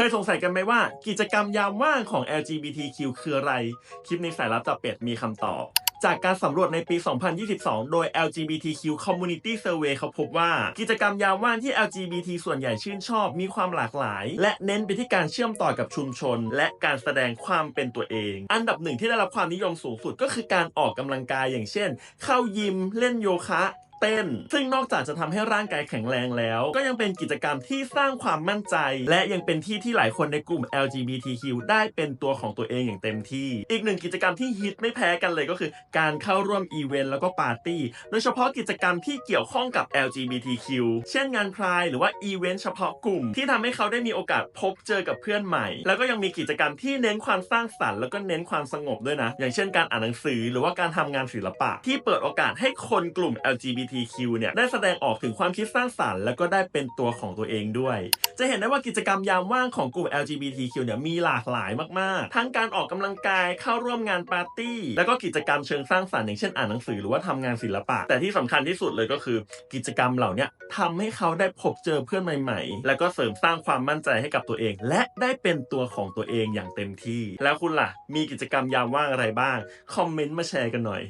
เคยสงสัยกันไหมว่า กิจกรรมยามว่างของ LGBTQ คืออะไร คลิปในสายลับจับเป็ดมีคำตอบจากการสำรวจในปี 2022 โดย LGBTQ Community Survey เขาพบว่า กิจกรรมยามว่างที่ LGBT ส่วนใหญ่ชื่นชอบมีความหลากหลาย และเน้นไปที่การเชื่อมต่อกับชุมชน และการแสดงความเป็นตัวเอง อันดับหนึ่งที่ได้รับความนิยมสูงสุดก็คือการออกกำลังกายอย่างเช่น เข้ายิม เล่นโยคะ เต้น ซึ่งนอกจากจะทำให้ร่างกายแข็งแรงแล้ว ก็ยังเป็นกิจกรรมที่สร้างความมั่นใจ และยังเป็นที่ที่หลายคนในกลุ่ม LGBTQ ได้เป็นตัวของตัวเองอย่างเต็มที่ อีกหนึ่งกิจกรรมที่ฮิตไม่แพ้กันเลยก็คือ การเข้าร่วมอีเวนต์แล้วก็ปาร์ตี้ โดยเฉพาะกิจกรรมที่เกี่ยวข้องกับ LGBTQ เช่นงานพรายหรือว่าอีเวนต์เฉพาะกลุ่ม ที่ทำให้เขาได้มีโอกาสพบเจอกับเพื่อนใหม่ แล้วก็ยังมีกิจกรรมที่เน้นความสร้างสรรค์แล้วก็เน้นความสงบด้วยนะ อย่างเช่น การอ่านหนังสือหรือว่าการทำงานศิลปะ ที่เปิดโอกาสให้คนกลุ่ม LGB LGBTQ เนี่ยได้แสดงออกถึงความคิดสร้างสรรค์แล้วก็ได้เป็นตัวของตัวเองด้วย จะเห็นได้ว่ากิจกรรมยามว่างของกลุ่ม LGBTQ เนี่ยมีหลากหลายมากๆ ทั้งการออกกำลังกายเข้าร่วมงานปาร์ตี้ แล้วก็กิจกรรมเชิงสร้างสรรค์อย่างเช่นอ่านหนังสือหรือว่าทำงานศิลปะ แต่ที่สำคัญที่สุดเลยก็คือกิจกรรมเหล่านี้ทำให้เขาได้พบเจอเพื่อนใหม่ ๆ แล้วก็เสริมสร้างความมั่นใจให้กับตัวเอง และได้เป็นตัวของตัวเองอย่างเต็มที่ แล้วคุณล่ะ มีกิจกรรมยามว่างอะไรบ้าง คอมเมนต์มาแชร์กันหน่อย